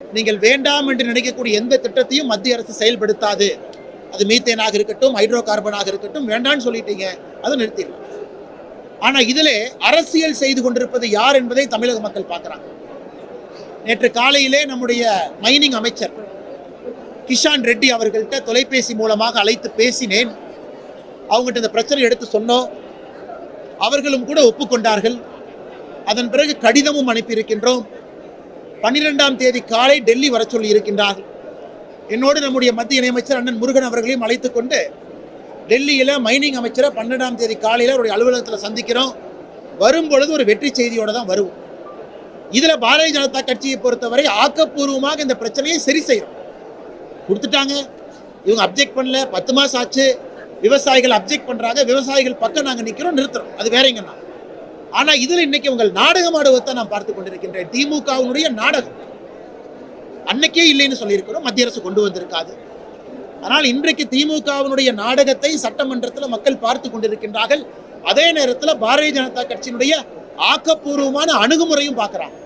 நீங்கள் வேண்டாம் என்று நினைக்கக்கூடிய எந்த திட்டத்தையும் மத்திய அரசு செயல்படுத்தாது. அது மீத்தேனாக இருக்கட்டும் ஹைட்ரோ கார்பனாக இருக்கட்டும் வேண்டாம்னு சொல்லிட்டீங்க அதை நிறுத்திடலாம் ஆனா இதிலே அரசியல் செய்து கொண்டிருப்பது யார் என்பதை தமிழக மக்கள் பார்க்கறாங்க. நேற்று காலையிலே நம்முடைய மைனிங் அமைச்சர் கிஷான் ரெட்டி அவர்கள்ட்ட தொலைபேசி மூலமாக அழைத்து பேசினேன். அவங்ககிட்ட இந்த பிரச்சனை எடுத்து சொன்னோம். அவர்களும் கூட ஒப்புக்கொண்டார்கள். அதன் பிறகு கடிதமும் அனுப்பியிருக்கின்றோம். பன்னிரெண்டாம் தேதி காலை டெல்லி வர சொல்லி இருக்கின்றார்கள். என்னோடு நம்முடைய மத்திய இணையமைச்சர் அண்ணன் முருகன் அவர்களையும் அழைத்து கொண்டு டெல்லியில் மைனிங் அமைச்சரை பன்னெண்டாம் தேதி காலையில் அவருடைய அலுவலகத்தில் சந்திக்கிறோம். வரும்பொழுது ஒரு வெற்றி செய்தியோடு தான் வருவோம். இதில் பாரதிய ஜனதா கட்சியை பொறுத்தவரை ஆக்கப்பூர்வமாக இந்த பிரச்சனையை சரி செய்யும் கொடுத்துட்டாங்க. இவங்க அப்ஜெக்ட் பண்ணல. பத்து மாதம் ஆச்சு. விவசாயிகள் அப்ஜெக்ட் பண்ணுறாங்க விவசாயிகள் பக்கம் நாங்கள் நிற்கிறோம் நிறுத்துறோம். அது வேறங்கண்ணா ஆனா இதுல இன்னைக்கு உங்கள் நாடகம் ஆடுவதை நான் பார்த்து கொண்டிருக்கின்றேன். திமுகவினுடைய நாடகம். அன்னைக்கே இல்லைன்னு சொல்லியிருக்கிறோம். மத்திய அரசு கொண்டு வந்திருக்காது. ஆனால் இன்றைக்கு திமுகவினுடைய நாடகத்தை சட்டமன்றத்தில் மக்கள் பார்த்து கொண்டிருக்கின்றார்கள். அதே நேரத்தில் பாரதிய ஜனதா கட்சியினுடைய ஆக்கப்பூர்வமான அணுகுமுறையும் பார்க்கறாங்க.